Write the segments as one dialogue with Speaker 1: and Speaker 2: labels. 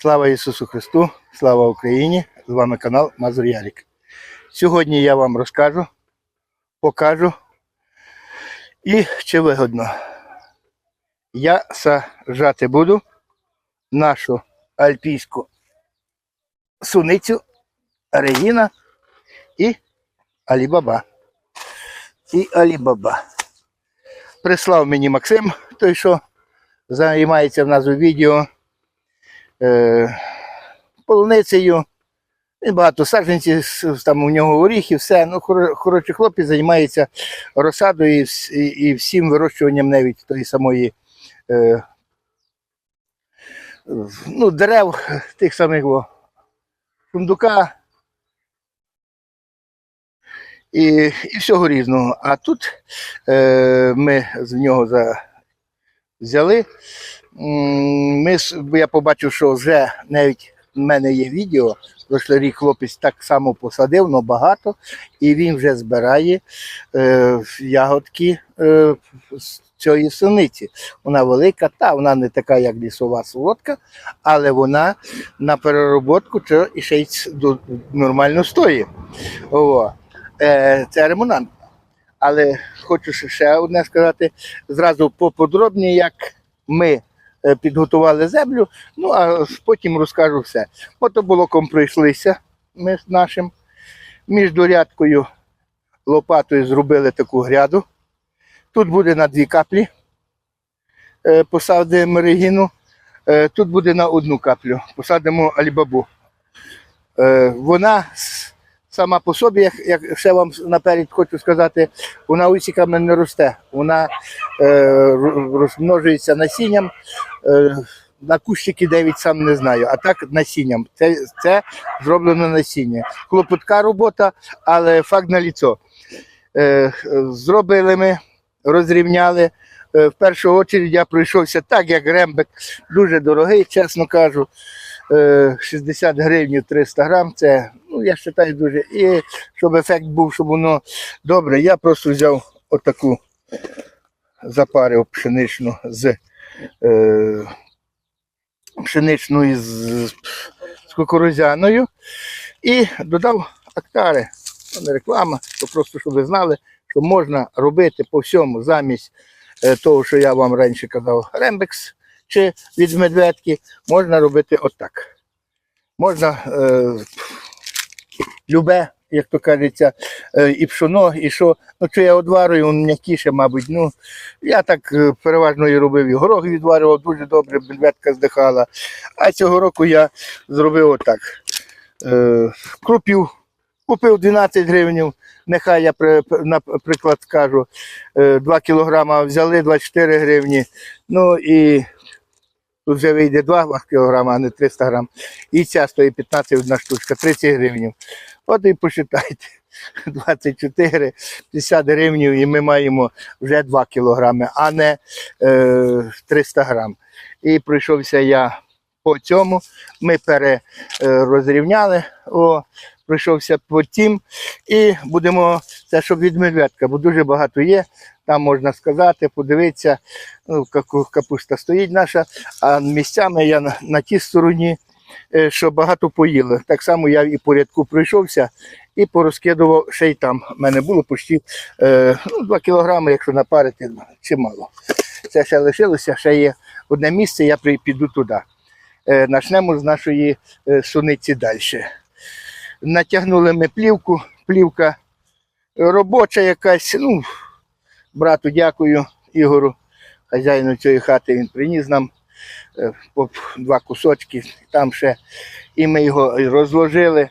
Speaker 1: Слава Ісусу Христу, слава Україні! З вами канал Мазур Ярік. Сьогодні я вам розкажу, покажу і чи вигодно. Я саджати буду нашу альпійську суницю Регіна і Алібаба. І Алібаба. Прислав мені Максим, той, що займається в нас у відео е, полуницею. Він багато саджанців, там у нього оріхи, все. Ну, хороший хлопець займається розсадою і, і, і всім вирощуванням навіть тої самої е, ну, дерев, тих самих о, фундука і, і всього різного. А тут е, ми з нього за, взяли. Ми, я побачив, що вже навіть в мене є відео. Прошлий рік хлопець так само посадив, але багато, і він вже збирає е, ягодки е, з цієї суниці. Вона велика, та вона не така, як лісова солодка, але вона на перероботку і ще й нормально стоїть. О, е, це ремонант. Але хочу ще- одне сказати зразу поподробніше, як ми підготували землю, ну а потім розкажу все. Мотоблоком пройшлися ми з нашим міждорядкою лопатою зробили таку гряду. Тут буде на дві каплі е, посадимо регіну, е, тут буде на одну каплю, посадимо альбабу. Е, Вона сама по собі, як, як ще вам наперед хочу сказати, вона усіками не росте. Вона е, розмножується насінням. Е, на кущики навіть сам не знаю, а так насінням. Це, це зроблено насіння. Клопотка робота, але факт на ліцо. Е, зробили ми, розрівняли. Е, в першу чергу я пройшовся так, як рембек, дуже дорогий, чесно кажу. Е, 60 гривень 300 грам, це, ну, я вважаю, дуже. І щоб ефект був, щоб воно добре, я просто взяв отаку запарив пшеничну з е, пшеничною з, з кукурузяною і додав актари. Це не реклама, то просто щоб ви знали, що можна робити по всьому замість е, того, що я вам раніше казав, рембекс чи від медведки, можна робити отак. Можна е, любе, як то кажеться, е, і пшоно, і що. Ну, що я одварюю, він м'якіше, мабуть. Ну, я так е, переважно і робив, і горох відварював дуже добре, бельветка здихала. А цього року я зробив отак. Е, крупів купив 12 гривень, нехай я наприклад скажу, е, 2 кілограма взяли 24 гривні. Ну і тут вже вийде 2 кілограма, а не 300 грам. І ця стоїть 15 одна штучка, 30 гривень. От і посчитайте. 24, 50 гривень, і ми маємо вже 2 кілограми, а не е, 300 грам. І пройшовся я по цьому. Ми перерозрівняли, о, пройшовся по тім. І будемо, це щоб від медведка, бо дуже багато є. Там можна сказати, подивитися, ну, капуста стоїть наша, а місцями я на, на тій стороні, е, що багато поїли. Так само я і по рядку пройшовся і порозкидував ще й там. У мене було почти е, ну, 2 кілограми, якщо напарити, чимало. Це ще лишилося, ще є одне місце, я піду туди. Е, Начнемо з нашої е, суниці далі. Натягнули ми плівку, плівка робоча якась. Ну, брату дякую Ігору, хазяїну цієї хати, він приніс нам е, по два кусочки, там ще. І ми його розложили,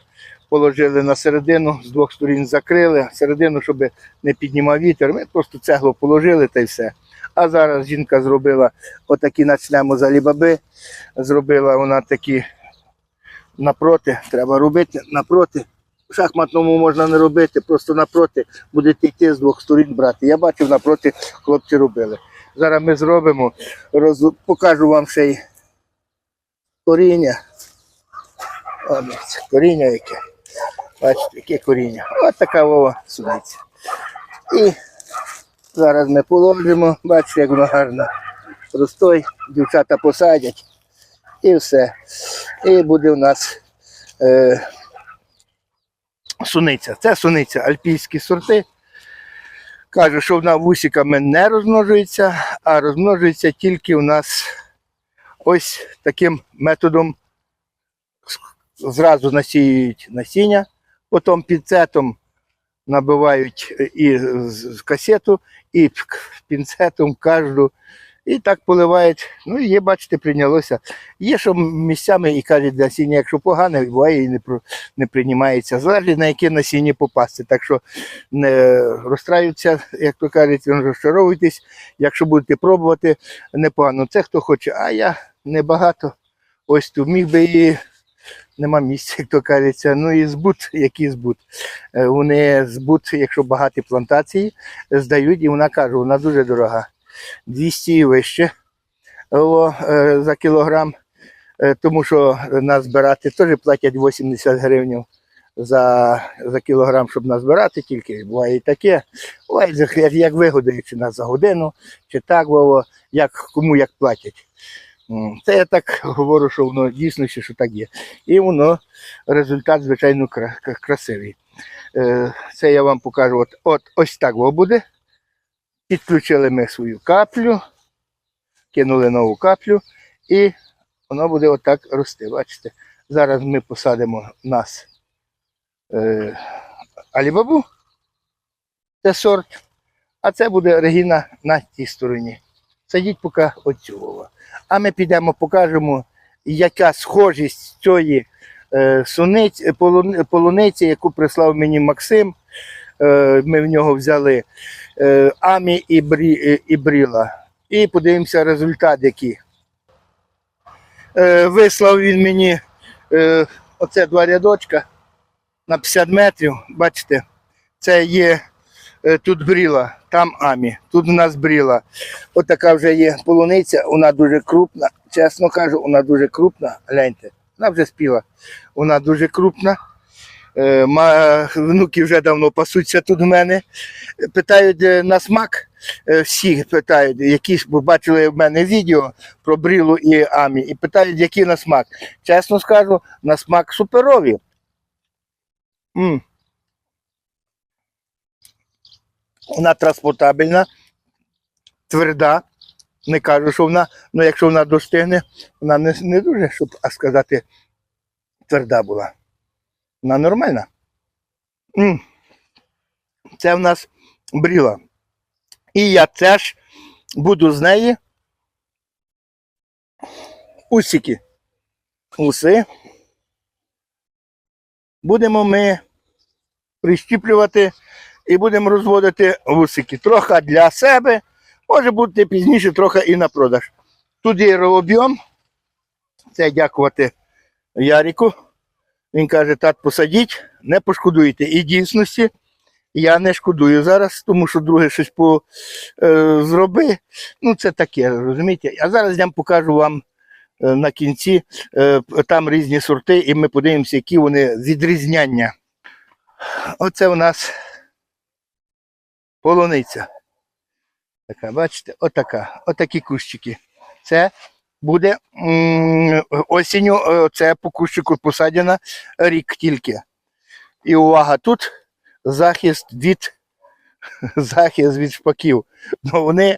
Speaker 1: положили на середину, з двох сторін закрили, середину, щоб не піднімав вітер. Ми просто цегло положили та й все. А зараз жінка зробила отакі начнемо з алібаби. Зробила вона такі напроти, треба робити напроти. В шахматному можна не робити, просто напроти будете йти з двох сторін брати. Я бачив, напроти хлопці робили. Зараз ми зробимо, роз... покажу вам ще й коріння. О, дивіться, коріння яке. Бачите, яке коріння. Ось така вова судиться. І зараз ми положимо, бачите, як воно гарно. Простой, дівчата посадять і все. І буде у нас е, суниця. Це суниця, альпійські сорти. Кажу, що вона вусиками не розмножується, а розмножується тільки у нас ось таким методом. Зразу насіюють насіння, потім пінцетом набивають і з касету, і пінцетом кожну. І так поливають. Ну, є, бачите, прийнялося. Є, що місцями і кажуть, насіння, якщо погане, буває і не, не приймається. Залежить на яке насіння попасти. Так що не розстраються, як то кажуть, не розчаровуйтесь. Якщо будете пробувати, непогано. Це хто хоче, а я небагато. Ось тут міг би і нема місця, як то кажеться. Ну і збут, який збут. Е, Вони збут, якщо багаті плантації, здають, і вона каже, вона дуже дорога. 200 і вище е, за кілограм, Е, тому що нас збирати теж платять 80 гривень за, за кілограм, щоб назбирати, тільки буває і таке. Буває, як, вигодують, чи нас за годину, чи так, Вово, як, кому як платять. Це я так говорю, що воно дійсно що так є. І воно результат, звичайно, кра- кра- красивий. Е, Це я вам покажу. От, от ось так воно буде. Підключили ми свою каплю, кинули нову каплю, і воно буде отак рости. Бачите? Зараз ми посадимо нас е, алібабу, це сорт, а це буде регіна на тій стороні. Садіть поки оцю. А ми підемо, покажемо, яка схожість цієї е, полуниці, яку прислав мені Максим. Е, ми в нього взяли е, Амі і, Брі, е, і Бріла. І подивимося результат який. Вислав він мені оце два рядочка на 50 метрів. Бачите, це є тут бріла, там Амі, тут у нас бріла. От така вже є полуниця, вона дуже крупна. Чесно кажу, вона дуже крупна. Гляньте, вона вже спіла. Вона дуже крупна. Е, внуки вже давно пасуться тут в мене. Питають е, на смак. е, Всі питають, які бо бачили в мене відео про брілу і амі, і питають, які на смак. Чесно скажу, на смак суперові. м Вона транспортабельна, тверда. Не кажу, що вона, ну якщо вона достигне, вона не, не дуже, щоб а сказати, тверда була. Вона нормальна. Це в нас бріла. І я теж буду з неї усики. Уси. Будемо ми прищіплювати і будемо розводити вусики. Трохи для себе, може бути пізніше, трохи і на продаж. Тут є об'єм. Це дякувати Ярику. Він каже, тат, посадіть, не пошкодуєте. І дійсності я не шкодую зараз, тому що друге щось по, е, зроби. Ну, це таке, розумієте? А зараз я покажу вам е, на кінці е, там різні сорти, і ми подивимося, які вони відрізняння. Оце у нас полуниця. Така, бачите, отака, отакі кущики. Це буде осінню, е, це по кущику посадена рік тільки. І увага, тут захист від захист від шпаків. Ну вони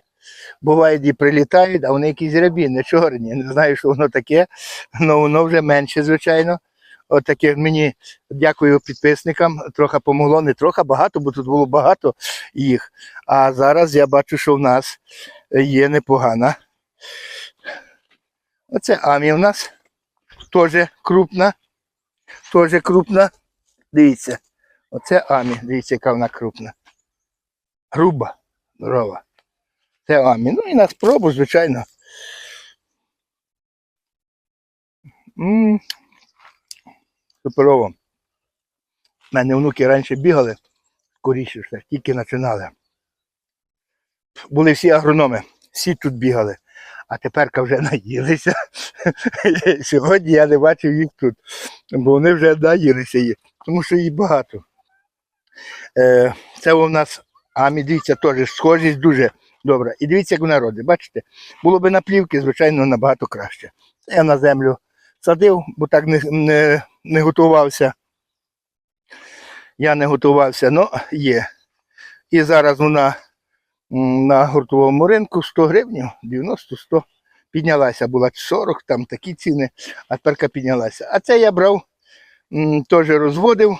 Speaker 1: бувають і прилітають, а вони якісь рябіни, чорні. Не знаю, що воно таке, але воно вже менше, звичайно. От таке мені дякую підписникам. Трохи помогло, не трохи багато, бо тут було багато їх. А зараз я бачу, що в нас є непогана. Оце Амі в нас теж крупна. Теж крупна. Дивіться. Оце Амі. Дивіться, яка вона крупна. Груба, здорова. Це Амі. Ну і на спробу, звичайно. Суперово. У мене внуки раніше бігали, скоріше все, тільки починали. Були всі агрономи, всі тут бігали, а тепер вже наїлися. Сьогодні я не бачив їх тут, бо вони вже наїлися їх, тому що їх багато. Е, це у нас амі, дивіться, теж схожість дуже добра. І дивіться, як вона родить. Бачите, було б на плівки, звичайно, набагато краще. Я на землю садив, бо так не, не, не готувався. Я не готувався, але є. І зараз вона на гуртовому ринку 100 гривень, 90-100 піднялася, була 40, там такі ціни, а тепер піднялася. А це я брав, теж розводив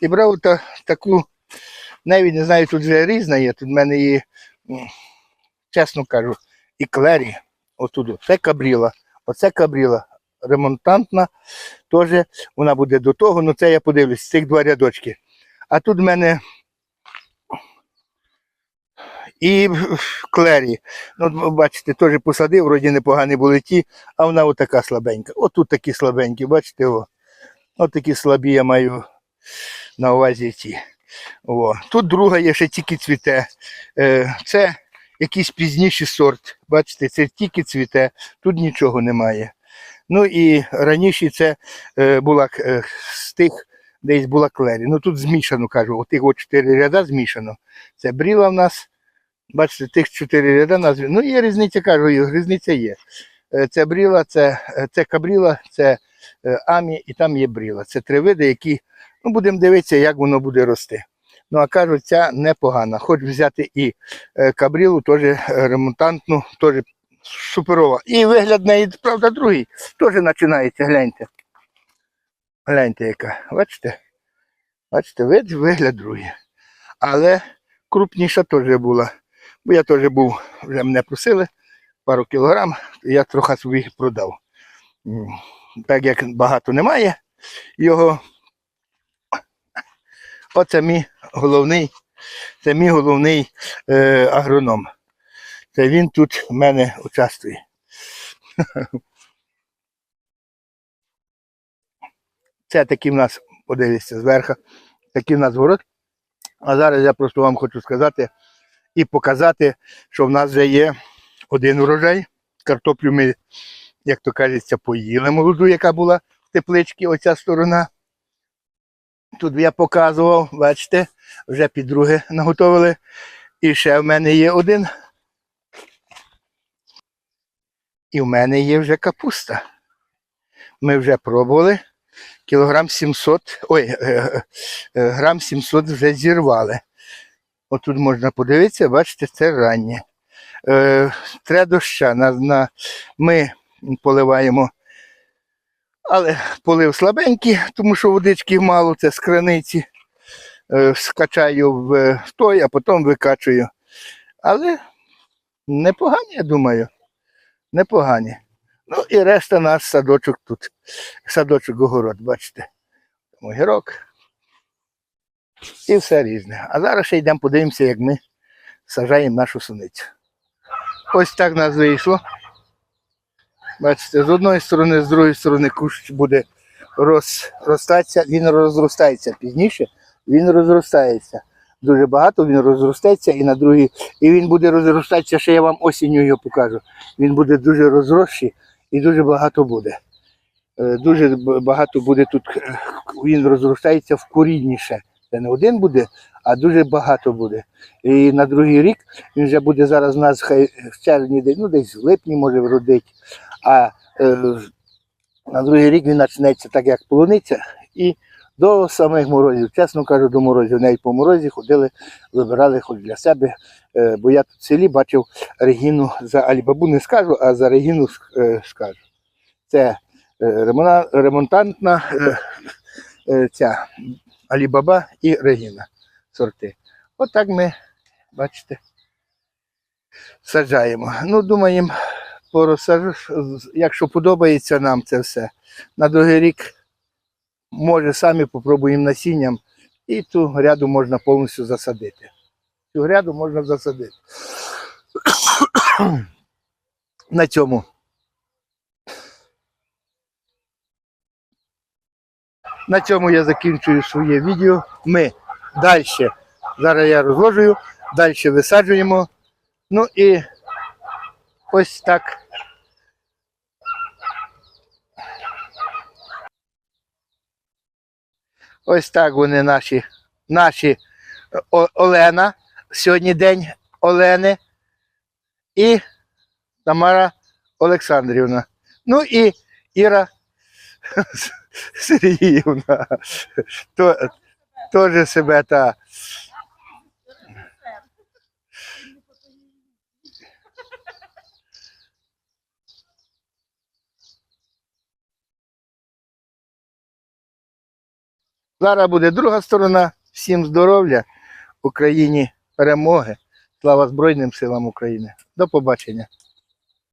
Speaker 1: і брав та, таку, навіть не знаю, тут вже різна є, тут в мене є, чесно кажу, і клері, отут, це кабріла, оце кабріла, ремонтантна, теж вона буде до того, ну це я подивлюсь, цих два рядочки. А тут в мене і клері. Ну, бачите, теж посадив, вроді непогані були ті, а вона отака слабенька. Отут такі слабенькі, бачите, о. От такі слабі я маю на увазі ті. О. Тут друга є ще тільки цвіте. Е, це якийсь пізніший сорт. Бачите, це тільки цвіте, тут нічого немає. Ну і раніше це е, була е, з тих, десь була клері. Ну тут змішано, кажу, от чотири ряда змішано. Це бріла в нас. Бачите, тих чотири ряда назв. Ну, є різниця, кажу, різниця є. Е, Це бріла, це, е, це кабріла, це е, амі і там є бріла. Це три види, які ну, будемо дивитися, як воно буде рости. Ну, а кажуть, ця непогана. Хоч взяти і кабрілу, теж ремонтантну, теж суперова. І вигляд неї, правда, другий. Теж починається, гляньте. Гляньте, яка. Бачите? Бачите, вигляд другий. Але крупніша теж була. Бо я теж був, вже мене просили пару кілограм, я трохи собі продав. Так як багато немає його. Оце мій головний, це мій головний е, агроном. Це він тут в мене участвує. Це такий в нас, подивіться, зверху, такий в нас город. А зараз я просто вам хочу сказати і показати, що в нас вже є один урожай. Картоплю ми, як то кажеться, поїли молоду, яка була в тепличці, оця сторона. Тут я показував, бачите, вже під друге наготовили. І ще в мене є один. І в мене є вже капуста. Ми вже пробували. Кілограм 700, ой, е, е, е, грам 700 вже зірвали. Отут можна подивитися, бачите, це раннє. Е, Треба доща. На, на, ми поливаємо, але полив слабенький, тому що водички мало, це з краниці. Е, скачаю в, в той, а потім викачую. Але непогані, я думаю. Непогані. Ну і решта наш садочок тут. Садочок огород, бачите. Огірок. І все різне. А зараз ще йдемо подивимося, як ми сажаємо нашу суницю. Ось так нас вийшло. Бачите, з одної сторони, з другої сторони кущ буде розростатися, він розростається пізніше, він розростається. Дуже багато він розростеться і на другій, і він буде розростатися, ще я вам осінню його покажу. Він буде дуже розросший і дуже багато буде. Е, Дуже багато буде тут, е, він розростається в корінніше. Це не один буде, а дуже багато буде. І на другий рік він вже буде зараз у нас хай в червні, ну десь в липні може вродить. А е, на другий рік він почнеться так, як полуниця, і до самих морозів, чесно кажу, до морозів. Навіть по морозі ходили, вибирали хоч для себе. Е, бо я тут в селі бачив Регіну за Алібабу не скажу, а за Регіну е, скажу. Це е, ремонтантна е, е, ця Алібаба і Регіна сорти. Отак ми, бачите, саджаємо. Ну, думаємо, порозсаж... якщо подобається нам це все, на другий рік, може, самі попробуємо насінням, і ту гряду можна повністю засадити. Цю гряду можна засадити. На цьому. На цьому я закінчую своє відео. Ми далі, зараз я розложую, далі висаджуємо. Ну і ось так. Ось так вони наші, наші Олена. Сьогодні день Олени і Тамара Олександрівна. Ну і Іра Сергіївна. То, теж себе та. Зараз буде друга сторона. Всім здоров'я, Україні перемоги. Слава Збройним силам України. До побачення.